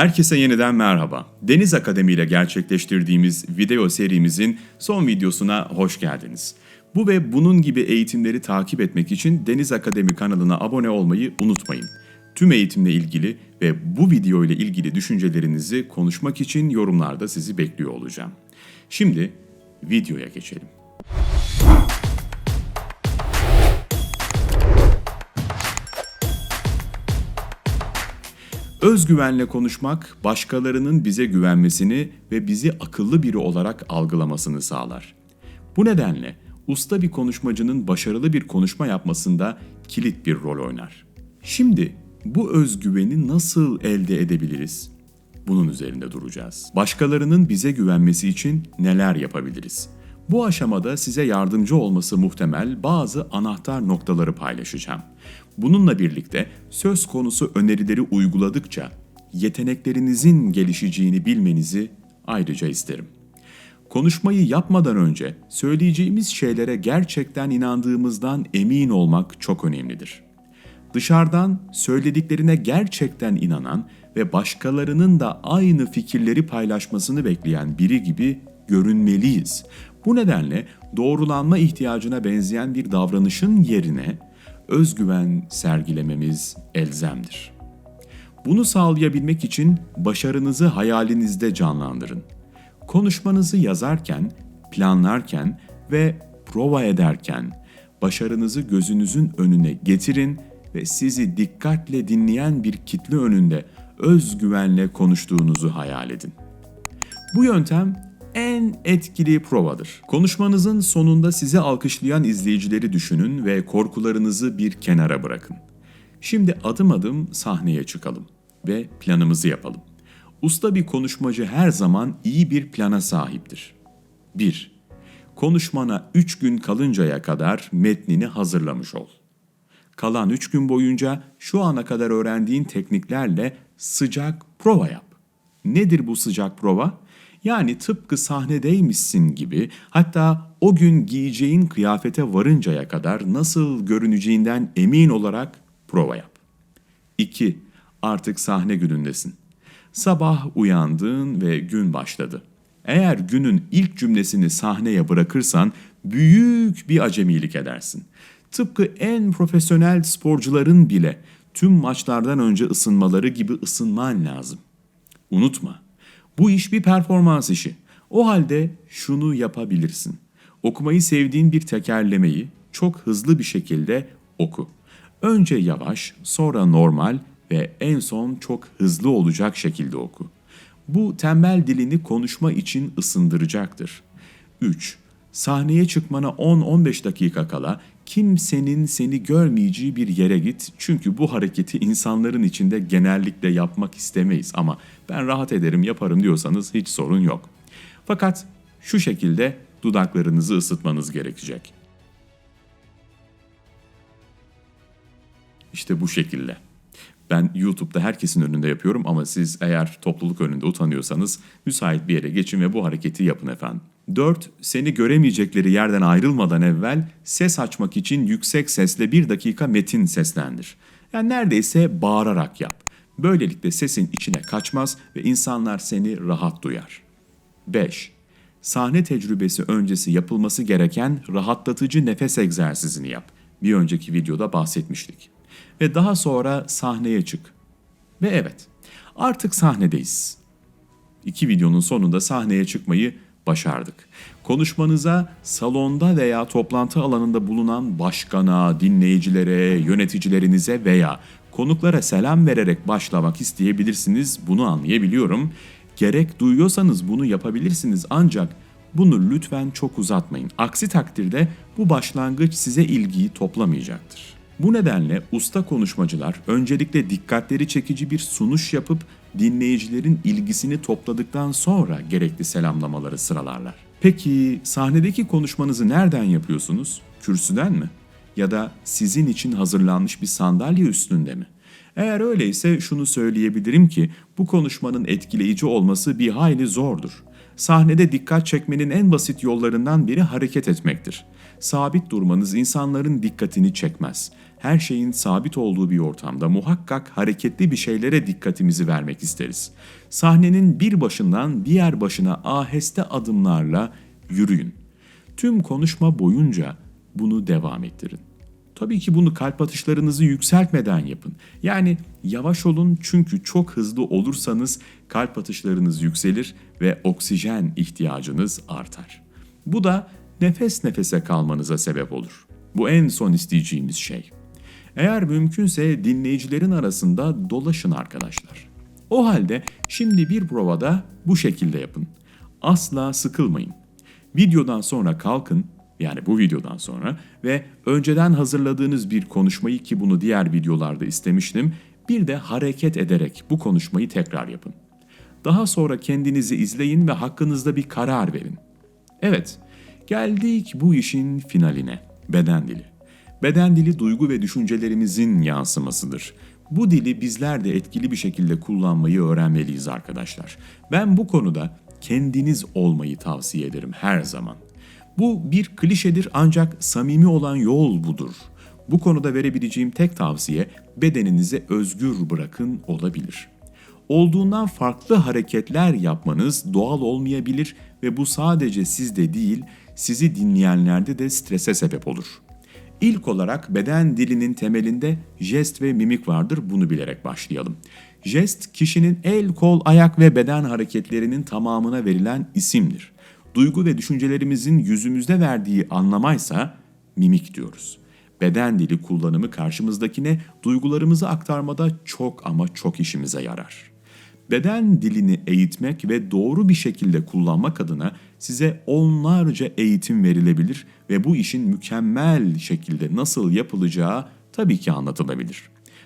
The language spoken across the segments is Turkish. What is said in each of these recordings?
Herkese yeniden merhaba. Deniz Akademi ile gerçekleştirdiğimiz video serimizin son videosuna hoş geldiniz. Bu ve bunun gibi eğitimleri takip etmek için Deniz Akademi kanalına abone olmayı unutmayın. Tüm eğitimle ilgili ve bu video ile ilgili düşüncelerinizi konuşmak için yorumlarda sizi bekliyor olacağım. Şimdi videoya geçelim. Özgüvenle konuşmak, başkalarının bize güvenmesini ve bizi akıllı biri olarak algılamasını sağlar. Bu nedenle usta bir konuşmacının başarılı bir konuşma yapmasında kilit bir rol oynar. Şimdi bu özgüveni nasıl elde edebiliriz? Bunun üzerinde duracağız. Başkalarının bize güvenmesi için neler yapabiliriz? Bu aşamada size yardımcı olması muhtemel bazı anahtar noktaları paylaşacağım. Bununla birlikte söz konusu önerileri uyguladıkça yeteneklerinizin gelişeceğini bilmenizi ayrıca isterim. Konuşmayı yapmadan önce söyleyeceğimiz şeylere gerçekten inandığımızdan emin olmak çok önemlidir. Dışarıdan söylediklerine gerçekten inanan ve başkalarının da aynı fikirleri paylaşmasını bekleyen biri gibi görünmeliyiz. Bu nedenle doğrulanma ihtiyacına benzeyen bir davranışın yerine özgüven sergilememiz elzemdir. Bunu sağlayabilmek için başarınızı hayalinizde canlandırın. Konuşmanızı yazarken, planlarken ve prova ederken başarınızı gözünüzün önüne getirin ve sizi dikkatle dinleyen bir kitle önünde özgüvenle konuştuğunuzu hayal edin. Bu yöntem en etkili provadır. Konuşmanızın sonunda sizi alkışlayan izleyicileri düşünün ve korkularınızı bir kenara bırakın. Şimdi adım adım sahneye çıkalım ve planımızı yapalım. Usta bir konuşmacı her zaman iyi bir plana sahiptir. 1. Konuşmana 3 gün kalıncaya kadar metnini hazırlamış ol. Kalan 3 gün boyunca şu ana kadar öğrendiğin tekniklerle sıcak prova yap. Nedir bu sıcak prova? Yani tıpkı sahnedeymişsin gibi hatta o gün giyeceğin kıyafete varıncaya kadar nasıl görüneceğinden emin olarak prova yap. 2. Artık sahne günündesin. Sabah uyandın ve gün başladı. Eğer günün ilk cümlesini sahneye bırakırsan büyük bir acemilik edersin. Tıpkı en profesyonel sporcuların bile tüm maçlardan önce ısınmaları gibi ısınman lazım. Unutma, bu iş bir performans işi. O halde şunu yapabilirsin. Okumayı sevdiğin bir tekerlemeyi çok hızlı bir şekilde oku. Önce yavaş, sonra normal ve en son çok hızlı olacak şekilde oku. Bu tembel dilini konuşma için ısındıracaktır. 3. Sahneye çıkmana 10-15 dakika kala kimsenin seni görmeyeceği bir yere git. Çünkü bu hareketi insanların içinde genellikle yapmak istemeyiz ama ben rahat ederim yaparım diyorsanız hiç sorun yok. Fakat şu şekilde dudaklarınızı ısıtmanız gerekecek. İşte bu şekilde. Ben YouTube'da herkesin önünde yapıyorum ama siz eğer topluluk önünde utanıyorsanız müsait bir yere geçin ve bu hareketi yapın efendim. 4. Seni göremeyecekleri yerden ayrılmadan evvel ses açmak için yüksek sesle bir dakika metin seslendir. Yani neredeyse bağırarak yap. Böylelikle sesin içine kaçmaz ve insanlar seni rahat duyar. 5. Sahne tecrübesi öncesi yapılması gereken rahatlatıcı nefes egzersizini yap. Bir önceki videoda bahsetmiştik. Ve daha sonra sahneye çık. Ve evet, artık sahnedeyiz. İki videonun sonunda sahneye çıkmayı başardık. Konuşmanıza salonda veya toplantı alanında bulunan başkana, dinleyicilere, yöneticilerinize veya konuklara selam vererek başlamak isteyebilirsiniz. Bunu anlayabiliyorum. Gerek duyuyorsanız bunu yapabilirsiniz ancak bunu lütfen çok uzatmayın. Aksi takdirde bu başlangıç size ilgiyi toplamayacaktır. Bu nedenle usta konuşmacılar öncelikle dikkatleri çekici bir sunuş yapıp dinleyicilerin ilgisini topladıktan sonra gerekli selamlamaları sıralarlar. Peki sahnedeki konuşmanızı nereden yapıyorsunuz? Kürsüden mi? Ya da sizin için hazırlanmış bir sandalye üstünde mi? Eğer öyleyse şunu söyleyebilirim ki bu konuşmanın etkileyici olması bir hayli zordur. Sahnede dikkat çekmenin en basit yollarından biri hareket etmektir. Sabit durmanız insanların dikkatini çekmez. Her şeyin sabit olduğu bir ortamda muhakkak hareketli bir şeylere dikkatimizi vermek isteriz. Sahnenin bir başından diğer başına aheste adımlarla yürüyün. Tüm konuşma boyunca bunu devam ettirin. Tabii ki bunu kalp atışlarınızı yükseltmeden yapın. Yani yavaş olun çünkü çok hızlı olursanız kalp atışlarınız yükselir ve oksijen ihtiyacınız artar. Bu da nefes nefese kalmanıza sebep olur. Bu en son isteyeceğimiz şey. Eğer mümkünse dinleyicilerin arasında dolaşın arkadaşlar. O halde şimdi bir provada bu şekilde yapın. Asla sıkılmayın. Videodan sonra kalkın, yani bu videodan sonra ve önceden hazırladığınız bir konuşmayı ki bunu diğer videolarda istemiştim, bir de hareket ederek bu konuşmayı tekrar yapın. Daha sonra kendinizi izleyin ve hakkınızda bir karar verin. Evet, geldik bu işin finaline, beden dili. Beden dili duygu ve düşüncelerimizin yansımasıdır. Bu dili bizler de etkili bir şekilde kullanmayı öğrenmeliyiz arkadaşlar. Ben bu konuda kendiniz olmayı tavsiye ederim her zaman. Bu bir klişedir ancak samimi olan yol budur. Bu konuda verebileceğim tek tavsiye bedeninize özgür bırakın olabilir. Olduğundan farklı hareketler yapmanız doğal olmayabilir ve bu sadece sizde değil, sizi dinleyenlerde de strese sebep olur. İlk olarak beden dilinin temelinde jest ve mimik vardır. Bunu bilerek başlayalım. Jest kişinin el, kol, ayak ve beden hareketlerinin tamamına verilen isimdir. Duygu ve düşüncelerimizin yüzümüzde verdiği anlamaysa mimik diyoruz. Beden dili kullanımı karşımızdakine duygularımızı aktarmada çok ama çok işimize yarar. Beden dilini eğitmek ve doğru bir şekilde kullanmak adına size onlarca eğitim verilebilir ve bu işin mükemmel şekilde nasıl yapılacağı tabii ki anlatılabilir.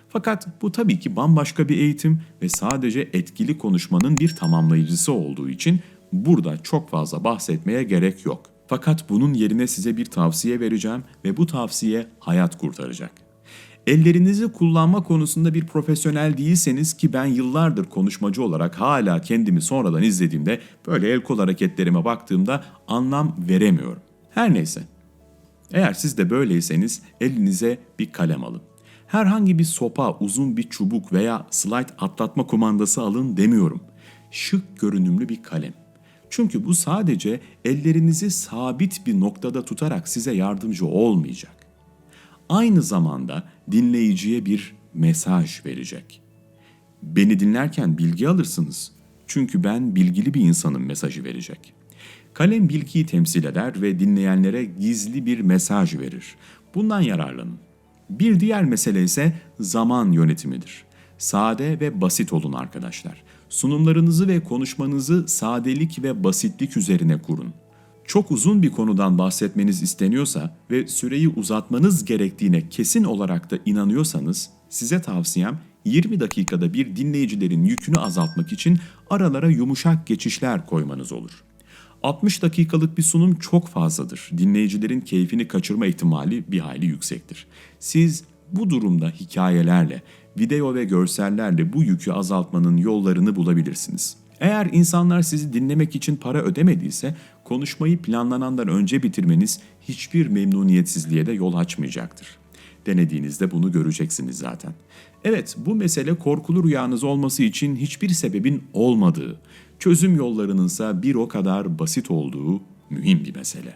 Fakat bu tabii ki bambaşka bir eğitim ve sadece etkili konuşmanın bir tamamlayıcısı olduğu için burada çok fazla bahsetmeye gerek yok. Fakat bunun yerine size bir tavsiye vereceğim ve bu tavsiye hayat kurtaracak. Ellerinizi kullanma konusunda bir profesyonel değilseniz ki ben yıllardır konuşmacı olarak hala kendimi sonradan izlediğimde böyle el kol hareketlerime baktığımda anlam veremiyorum. Her neyse. Eğer siz de böyleyseniz elinize bir kalem alın. Herhangi bir sopa, uzun bir çubuk veya slide atlatma kumandası alın demiyorum. Şık görünümlü bir kalem. Çünkü bu sadece ellerinizi sabit bir noktada tutarak size yardımcı olmayacak. Aynı zamanda dinleyiciye bir mesaj verecek. Beni dinlerken bilgi alırsınız. Çünkü ben bilgili bir insanın mesajı verecek. Kalem bilgiyi temsil eder ve dinleyenlere gizli bir mesaj verir. Bundan yararlanın. Bir diğer mesele ise zaman yönetimidir. Sade ve basit olun arkadaşlar. Sunumlarınızı ve konuşmanızı sadelik ve basitlik üzerine kurun. Çok uzun bir konudan bahsetmeniz isteniyorsa ve süreyi uzatmanız gerektiğine kesin olarak da inanıyorsanız size tavsiyem 20 dakikada bir dinleyicilerin yükünü azaltmak için aralara yumuşak geçişler koymanız olur. 60 dakikalık bir sunum çok fazladır. Dinleyicilerin keyfini kaçırma ihtimali bir hayli yüksektir. Siz bu durumda hikayelerle, video ve görsellerle bu yükü azaltmanın yollarını bulabilirsiniz. Eğer insanlar sizi dinlemek için para ödemediyse konuşmayı planlanandan önce bitirmeniz hiçbir memnuniyetsizliğe de yol açmayacaktır. Denediğinizde bunu göreceksiniz zaten. Evet, bu mesele korkulu rüyanız olması için hiçbir sebebin olmadığı, çözüm yollarınınsa bir o kadar basit olduğu mühim bir mesele.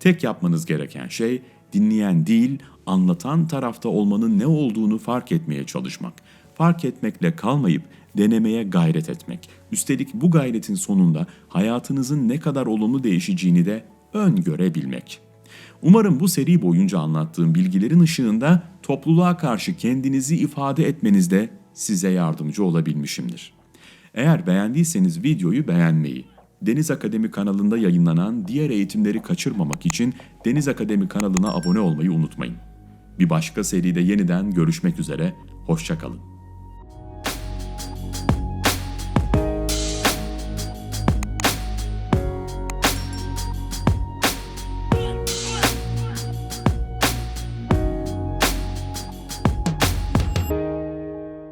Tek yapmanız gereken şey dinleyen değil, anlatan tarafta olmanın ne olduğunu fark etmeye çalışmak. Fark etmekle kalmayıp denemeye gayret etmek. Üstelik bu gayretin sonunda hayatınızın ne kadar olumlu değişeceğini de öngörebilmek. Umarım bu seri boyunca anlattığım bilgilerin ışığında topluluğa karşı kendinizi ifade etmenizde size yardımcı olabilmişimdir. Eğer beğendiyseniz videoyu beğenmeyi, Deniz Akademi kanalında yayınlanan diğer eğitimleri kaçırmamak için Deniz Akademi kanalına abone olmayı unutmayın. Bir başka seride yeniden görüşmek üzere, hoşçakalın.